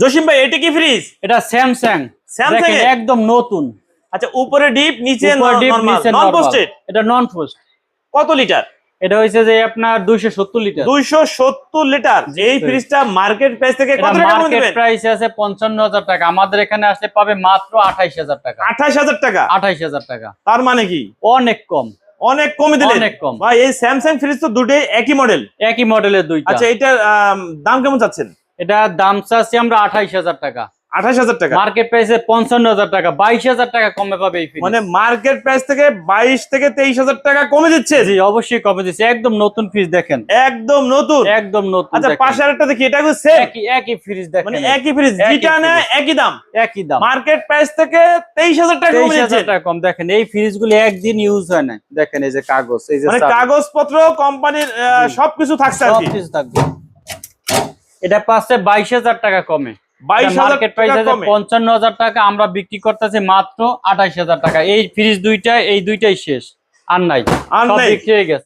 জসিম ভাই এটা কি ফ্রিজ এটা স্যামসাং স্যামসাং একদম নতুন। আচ্ছা উপরে ডিপ নিচে নরমাল নন। পোস্টেড এটা নন পোস্ট কত লিটার এটা হয়েছে যে আপনার দুইশো সত্তর লিটার 270 লিটার এই ফ্রিজটা মার্কেট প্রাইস থেকে কত টাকা কমে মার্কেট প্রাইস আছে পঞ্চান্ন হাজার টাকা। আমাদের এখানে আসলে পাবে মাত্র আঠাইশ হাজার টাকা। 28000 টাকা? আঠাইশ হাজার টাকা। তার মানে কি? অনেক কম। অনেক কমে দিলেন। অনেক কম। ভাই এই স্যামসাং ফ্রিজ তো দুটোই একই মডেল একই মডেলের দুইটা। আচ্ছা এটার দাম কেমন চাচ্ছেন? এটা দাম চাচ্ছি আমরা আঠাইশ হাজার টাকা। আঠাশ হাজার টাকা। মার্কেট প্রাইসে পঞ্চান্ন হাজার টাকা বাইশ হাজার টাকা কমে পাবে এই মানে মার্কেট প্রাইস থেকে বাইশ থেকে তেইশ হাজার টাকা কমে দিচ্ছে? জি অবশ্যই কমে দিচ্ছে। একদম নতুন ফ্রিজ দেখেন। একদম নতুন? একদম নতুন আচ্ছা দেখেন। পাশে আরেকটা দেখি এটা একই একই ফ্রিজ দেখেন। মানে একই ফ্রিজ একই যেটা নেয় একই দাম। একই দাম। মার্কেট প্রাইস থেকে তেইশ হাজার টাকা কমে দিচ্ছে। টাকা কম। দেখেন এই ফ্রিজ গুলি একদিন ইউজ হয় না দেখেন এই যে কাগজ এই যে মানে কাগজপত্র কোম্পানির সবকিছু থাকছে সবকিছু থাকবে। এটা পাচ্ছে বাইশ হাজার টাকা কমে। বাইশ মার্কেট প্রাইস আছে পঞ্চান্ন হাজার টাকা আমরা বিক্রি করতেছি মাত্র আঠাইশ হাজার টাকা। এই ফ্রিজ দুইটা এই দুইটাই শেষ। আর নাই। আর নাই। গেছে।